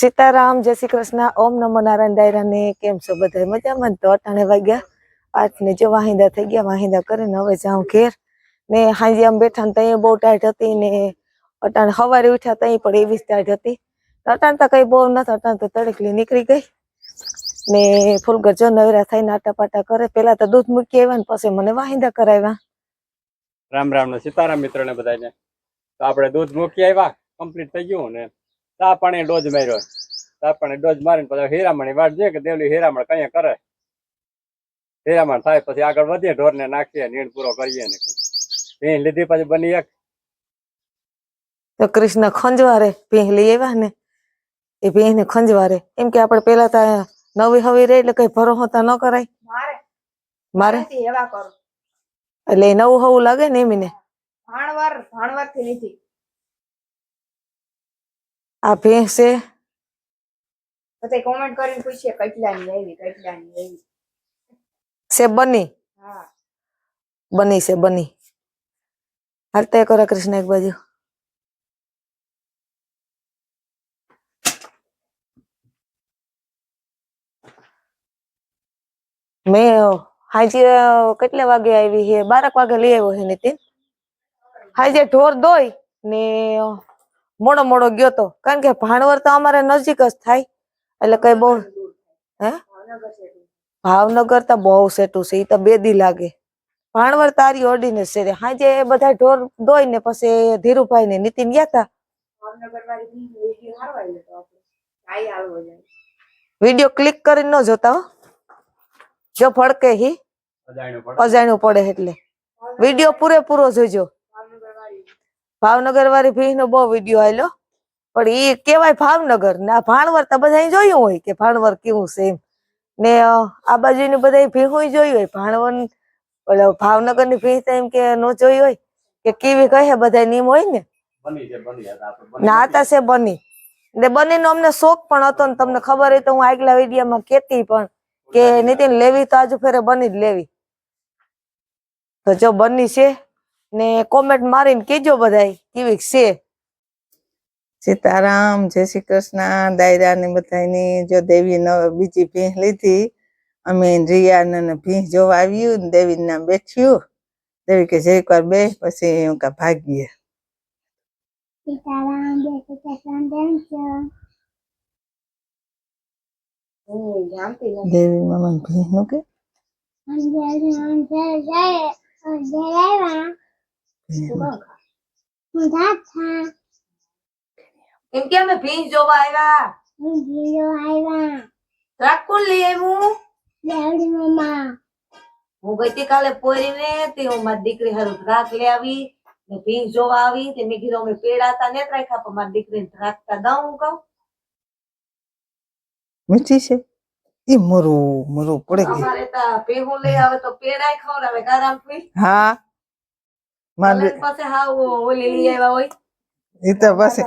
સીતારામ, જય શ્રી કૃષ્ણ, ઓમ નમો નારાયણ દાયરા ને કેમ છો બધા? મજામાં? ને? તો અટાણે વાગ્યા. આઠ ને જો વાહિંદા થઈ ગયા, વાહિંદા કરીને હવે જાઉં ઘેર. ને હાજી આમ બેઠા ને ત્યાં બહુ ટાઈટ હતી ને અટાણે સવારે ઉઠ્યા ત્યાં પણ એવી જ ટાઈટ હતી. અટાણ તો કઈ બહુ નથી, અટાણ તો તડકલી નીકળી ગઈ. ને ફૂલગર જો નવરા થઈને આટા પાટા કરે. પેલા તો દૂધ મૂકી આવ્યા ને પછી મને વાહિંદા કરાવ્યા. રામ રામ ને સીતારામ મિત્રોને બધાને તો આપણે દૂધ મૂકી આવ્યા કમ્પ્લીટ થઈ ગયું ને. ચા પાણી ડોજ માર્યો તા પાણી ડોજ મારીને પછી હીરામણી વાટ જોઈએ કે દેવલી હીરામણ કઈ કરે? હીરામણ થાય પછી આગળ વધીએ ઢોરને નાખીએ નીણ પૂરો કરીએ ને ભીં લીધી પછી બની એક. તો કૃષ્ણ ખંજવારે ભીંહ લઈ આવ્યા ને? એ ને ખંજવારે. એમ કે આપણે પેલા તો નવી હવી રે એટલે કઈ ભરો હોતા ન કરાય? મારે. મારે? એવા કરું. એટલે નવું હવું લાગે ને એમને? ભાણવાર ભાણવારથી નથી. આ ભેંસ છે. બધા કોમેન્ટ કરીને પૂછીએ કેટલા ની આવી કેટલા આવી. છે બની? હા. બની છે બની. હાલતા કરો કૃષ્ણ એક બાજુ. મેં હાજી કેટલા વાગે આવી છે બારક વાગે લઈ આવ્યો છે નીતિન? હાજે ઢોર દોય ને મોડો મોડો ગયો તો. કારણ કે ભાણવર તો અમારે નજીક જ થાય. એટલે કઈ બહુ હે? ભાવનગર તો બહુ સેટું છે એ તો બે દી લાગે. ભાણવર તારી ઓડીને છે. હાજે એ બધા ઢોર દોઈ ને પછી ધીરુભાઈ ને નીતિન ગયા તા. વીડિયો ક્લિક કરીને ન જોતા હો. જો ફડકે હી. અજાણ્યું પડે એટલે. વીડિયો પૂરેપૂરો જોજો. ભાવનગર વાળી ભીહ નો બહુ વીડિયો આવેલો પણ એ કેવાય ભાવનગર. ને આ ભાણવર તો બધા જોયું હોય કે ભાણવર કેવું છે એમ. ને આ બાજુની બધા ભીહું જોયું હોય. ભાણવર ભાવનગરની ભીહ તો એમ કે નો જોઈ હોય. કે કેવી કહે બધા નીમ હોય ને. ના નથી. હતા છે બની ને બની. નો અમને શોખ પણ હતો ને તમને ખબર હોય તો હું આગલા વિડીયોમાં કેતી પણ કે નીતિન લેવી તો આજુ ફેરે બની જ લેવી. તો જો બની છે ને કોમેન્ટ મારીને કેજો બધાય કેવી છે? સીતારામ જય શ્રી કૃષ્ણ દાયરા ને બધાની જો દેવી બીજી ભીંહ લીધી અમે રિયા ને ભીંહ જોવા આવ્યું ને દેવી ના બેઠ્યું. દેવી કે જરીક વાર બે પછી હું કા ભાગીએ. સીતારામ જય શ્રી કૃષ્ણ કેમ છો? હું જાણતી નથી દેવી મામા ભીંહનું કે જાય એમ કે અમે ભીંસ જોવા આવ્યા હું જીરો આવ્યા ટ્રક કોણ લઈ આવ્યું મમ્મા હું ગઈ કાલે પોરીને તે હું મારી દીકરી હારું ધ્રાક લઈ આવી ને ભીંસ જોવા આવી તે મેં કીધું અમે પેડા તા ને રાખ્યા પણ મારી દીકરીને ટ્રાક તા દઉં હું કહું મીઠી છે એ મરો મરો પડે અમારે તો પેહું લઈ આવે તો પેડાય ખવડાવે કારણ પી હા મારે પાસે હાવ ઓલી લઈ આવ્યા હોય. એ તો અમારી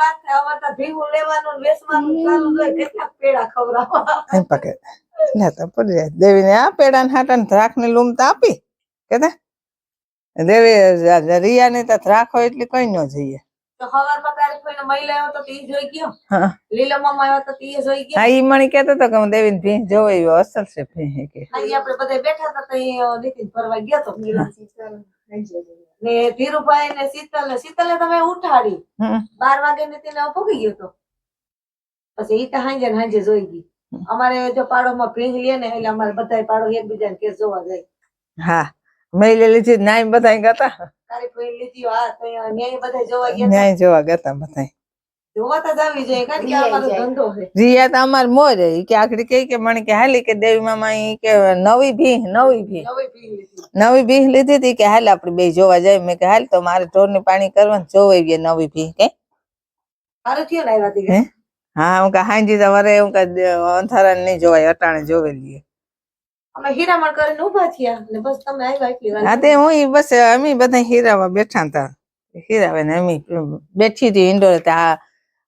વાત છે અમારે તો ભેહું લેવાનું ને વેચવાનું ચાલુ જ હોય કેટલાક પેડા ખવડાવવા? એમ પકે લે તો પડી જાય. દેવી ને આ પેડા ને હાટા ને ધ્રાકની લૂમ તો આપી. કેતા દેવી રિયા ને તો ધ્રાક હોય એટલે કઈ ન જઈએ. તો કોઈને મહિલા આવ્યો તો તે જોઈ ગયો. લીલો મામા આવ્યો તો તે જોઈ ગયો. હા ઈ મને કેતો તો કે હું દેવી ને ભીંસ જોઈ અસલ છે ભીંસ કે. અહીં આપણે બધા બેઠા હતા તો નીતિન ફરવા ગયો તો. શીતલ થઈ જશે ને ધીરુભાઈ ને શીતલ ને શીતલે તમે ઉઠાડી. બાર વાગે નીતિન ભોગી ગયો તો. પછી ઈ તો હાંજે ને હાંજે જોઈ ગઈ. અમારે જો પાડોમાં ભીંગ લે ને એટલે અમારે બધા પાડો એકબીજાને કેસ જોવા જાય. હા. મેં લીધી અહીંયા ન્યાય બધા જોવા ગયા ન્યાય જોવા ગયા બધા કે આ અમારો જાય. ધંધો છે. રિયા તો અમાર મોર ઈ કે આખરી કઈ કે મને કે હાલી કે દેવી મામા કે નવી ભીંહ નવી ભી નવી ભીંગ લીધી. ભીંહ લીધી હતી કે હાલ આપડે બે જોવા જાય. મેં કે હાલ તો મારે ઢોરની પાણી કરવાનું જોવાઈ ગયા નવી ભીંહ કે? ને હે? હા કે હાંજી તો વરે હું કે અંધારા નહીં જોવાય અટાણે જોવે લઈએ અમે હીરામણ કરીને ઊભા થયા ને બસ તમે આવ્યા એટલી વાર હા તે હું બસ અમે બધા હીરામાં બેઠા હતા. હીરાવે ને અમે બેઠી હતી ઇન્ડોર આ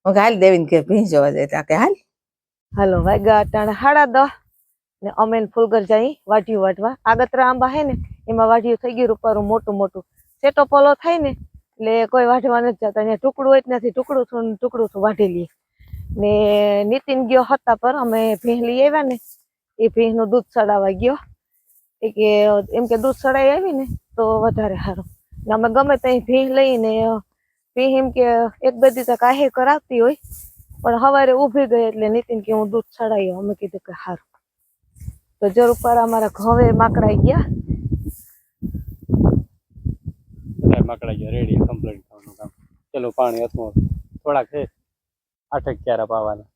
હું હાલ દેવીને કે ભીંહ જોવા જાય. તા કે હાલ. હાલો વાગ્યા અટાણે હાડા ને અમે ફૂલગર જઈ વાઢિયું વાટવા આગતરા આંબા હે ને એમાં વાઢિયું થઈ ગયું રૂપારું મોટું મોટું. સેટો પોલો થાય ને એટલે કોઈ વાઢવા નથી જતા અહીંયા ટુકડું હોય જ નથી ટુકડું છું ટુકડું છું વાઢી લઈએ. ને નીતિન ગયો હતા પર અમે ભીંહ લઈ આવ્યા ને એ ભીંહનું દૂધ સડાવવા ગયો. એ કે, એમ કે દૂધ સડાઈ આવી ને તો વધારે સારું. અમે ગમે ત્યાં ભીંહ લઈને ભીંહ એમ કે એક બધી દિવસ કાહે કરાવતી હોય, પણ સવારે ઊભી ગઈ એટલે નીતિન કે હું દૂધ ચડાવી અમે કીધું કે સારું. તો જરૂર પર અમારા ઘવે માકડાઈ ગયા. બધા માકડા ગયા, રેડી કમ્પ્લીટ થવાનું કામ. ચલો પાણી હતું, થોડાક છે આઠેક ક્યારા પાવાના.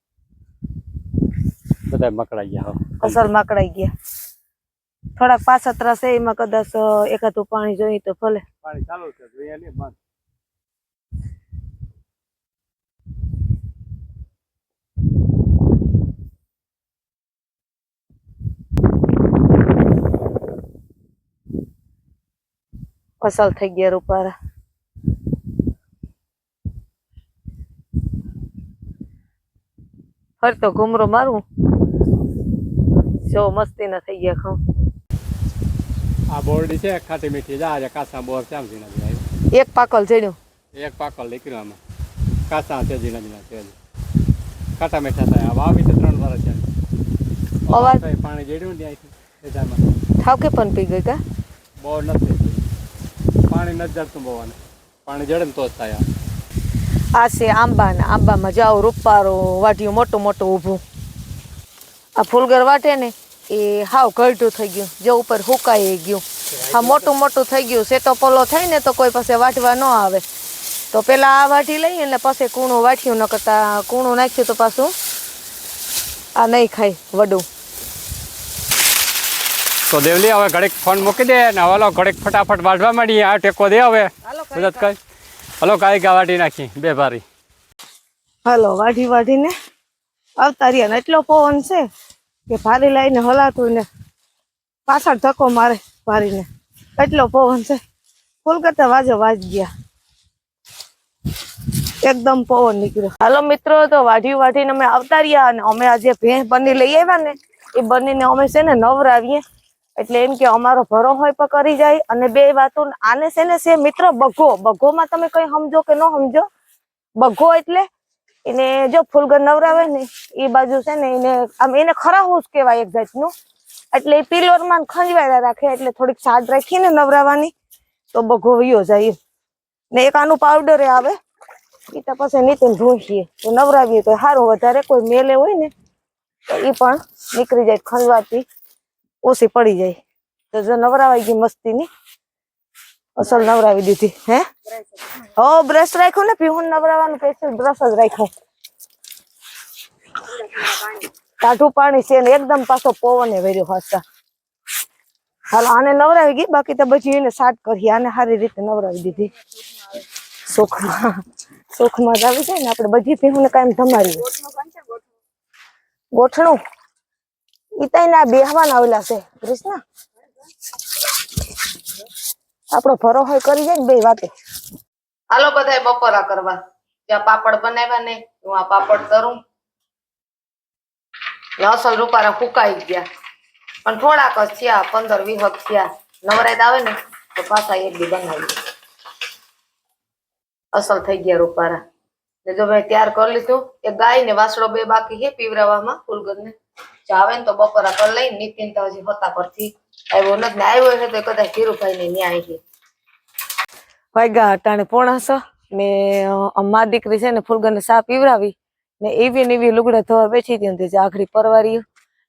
બધા મકડાઈ ગયા ફસલ મકડાઈ ગયા. થોડાક પાછતરા છે એમાં કદાચ એકાદું પાણી જોઈએ તો ભલે. પાણી ચાલુ છે જોઈએ નહીં બંધ. ફસલ થઈ ગયા રૂપારા. ફરતો ઘુમરો મારું જો મસ્તી ના થઈ ગયા ખાઉં. આ બોરડી છે ખાટી મીઠી. જા આજે કાસા બોર ચામ ઝીણા ઝીણા એક પાકલ ચડ્યું એક પાકલ નીકળ્યો આમાં. કાસા છે ઝીણા ઝીણા છે હજી. ખાટા મીઠા થાય. આ વાવી તો ત્રણ વર્ષ છે. અવાજ- તો એ પાણી જેડ્યું ને ત્યાંથી એ જામાં થાવ કે પણ પી ગઈ કા? બહુ નથી પાણી નથી જડતું બહુ આને પાણી જડે ને તો જ થાય આ. આ છે આંબા ને આંબામાં જાઓ રૂપારો વાટ્યું મોટું મોટું ઊભું. આ ફૂલગર વાટે ને એ હાવ ગળઢું થઈ ગયું જે ઉપર હુકાઈ ગયું. હા મોટું મોટું થઈ ગયું સેટો પોલો થાય ને તો કોઈ પાસે વાટવા ન આવે. તો પેલા આ વાટી લઈ અને પછી કૂણું વાટ્યું ન કરતા કૂણું નાખ્યું તો પાછું આ નહીં ખાય વડું. તો દેવલી હવે ઘડીક ફોન મૂકી દે ને હલો ઘડીક ફટાફટ વાઢવા માંડીએ. આ ટેકો દે હવે. મદદ કઈ. હલો કાંઈ ગા વાટી નાખી બે ભારી. હાલો વાઢી વાઢીને આવતા રહ્યા ને એટલો પવન છે. કે ભારી લઈને હલાતું ને પાછળ ધક્કો મારે ભારીને એટલો પવન છે. કોલકાતા વાજો વાજ ગયા. એકદમ પવન નીકળ્યો. હાલો મિત્રો, તો વાઢી વાઢીને અમે આવતા રહ્યા અને અમે આજે ભેંસ બની લઈ આવ્યા ને, એ બનીને અમે છે ને નવરાવીએ. એટલે એમ કે અમારો ભરો હોય પણ કરી જાય. અને બે વાતો આને છે ને છે, મિત્ર બગો બગોમાં તમે કઈ સમજો કે ન સમજો? બગો એટલે એને જો ફૂલગર નવરાવે ને એ બાજુ છે ને એને આમ એને ખરાવું જ કહેવાય એક જાતનું. એટલે એ પિલોરમાં ખંજવાયેલા રાખે એટલે થોડીક સાડ રાખીને નવરાવાની તો બગો વયો જાય ને એક આનું પાવડર આવે એ તો પછી નીતિન ભૂંસીએ. તો નવરાવીએ તો સારું વધારે કોઈ મેલે હોય ને તો એ પણ નીકળી જાય ખંજવાતી ઓછી પડી જાય. તો જો નવરાવાઈ ગઈ મસ્તીની અસલ નવરાવી દીધી હે? હો બ્રશ રાખ્યો ને પીહુન નવરાવાનું સ્પેશિયલ બ્રશ જ રાખ્યો ટાઢું પાણી છે એકદમ પાછો પવને વર્યો હશે હાલો, આને નવરાવી ગઈ, બાકી તો પછી એને સાટ કરી, આને સારી રીતે નવરાવી દીધી. સુખમાં સુખમાં જ આવી જાય ને, આપણે બધી પીહુને કાયમ ધમારી ગોઠણું. ઈ તઈ ના બેહવાના આવેલા છે, કૃષ્ણ. આપણો ભરો હોય કરી જાય ને બે વાતે. હાલો, બધાય બપોરા કરવા. ત્યાં પાપડ બનાવ્યા ને હું આ પાપડ તરું. ને અસલ રૂપારા ફૂકાઈ ગયા. પણ થોડાક જ થયા, પંદર વિહક થયા. નવરાત આવે ને, તો પાછા એક બી બનાવી અસલ થઈ ગયા રૂપારા. ને જો ભાઈ તૈયાર કરી લીધું. એ ગાય ને વાસડો બે બાકી છે પીવરાવામાં ફૂલગર ને આવે ને તો બપોરા કરી લઈ નીતિન તો હજી હોતા પરથી આવ્યો નથી ને આવ્યો છે તો કદાચ ધીરુભાઈ ને ન્યાય છે વાગ્યા અટાણે પોણા છ ને મા દીકરી છે ને ફૂલગરને સા પીવરાવી. ને એવી ને એવી લુગડા ધોવા બેઠી હતી ને તે આખરી પરવારી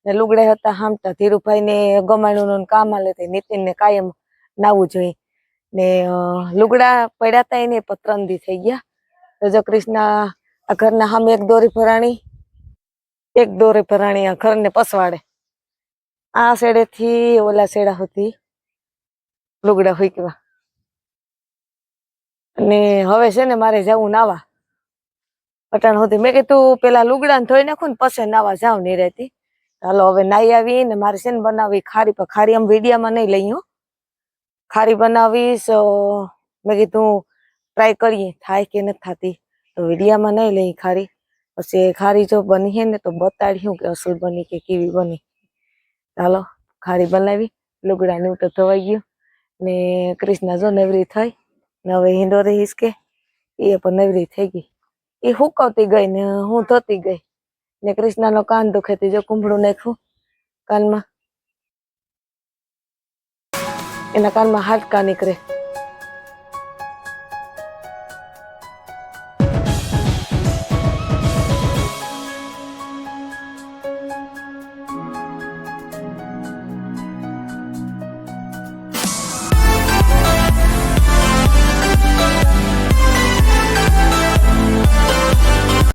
ને લુગડા હતા હામતા ધીરુભાઈ ને ગમાણું કામ આલે તે નીતિન ને કાયમ નાવું જોઈએ. ને લુગડા પડ્યા હતા એને પણ ત્રણ દી થઈ ગયા. તો જો કૃષ્ણા આ ઘરના સામે એક દોરી ભરાણી, એક દોરી ભરાણી આ ઘરને પસવાડે. આ શેડે થી ઓલા શેડા સુધી લુગડા હુકવા. અને હવે છે ને મારે જવું નાવા. પટાણ સુધી મેં કીધું, પેલા લુગડા ધોઈ નાખું ને પછી નાવા જાવ નહીં રહેતી. હાલો, હવે નાઈ આવી ને મારે છે ને બનાવી ખારી પણ ખારી આમ વિડીયામાં નહીં લઈ હું. ખારી બનાવીશ મેં કીધું, ટ્રાય કરીએ, થાય કે નથી થતી. તો વિડીયામાં નહીં લઈ ખારી. પછી ખારી જો બની હે ને તો બતાડ્યું કે અસલ બની કે કેવી બની. ચાલો ખારી બનાવી લુગડા ને તો ધોવાઈ ગયું ને ક્રિષ્ના જો નવરી થઈ ને હવે હિંડોરે હિસકે એ પણ નવરી થઈ ગઈ. એ હુકવતી ગઈ ને હું થતી ગઈ. ને કૃષ્ણાનો કાન દુખે તે જો કુંભળું નાખ્યું કાનમાં. એના કાનમાં હાડકા નીકળે.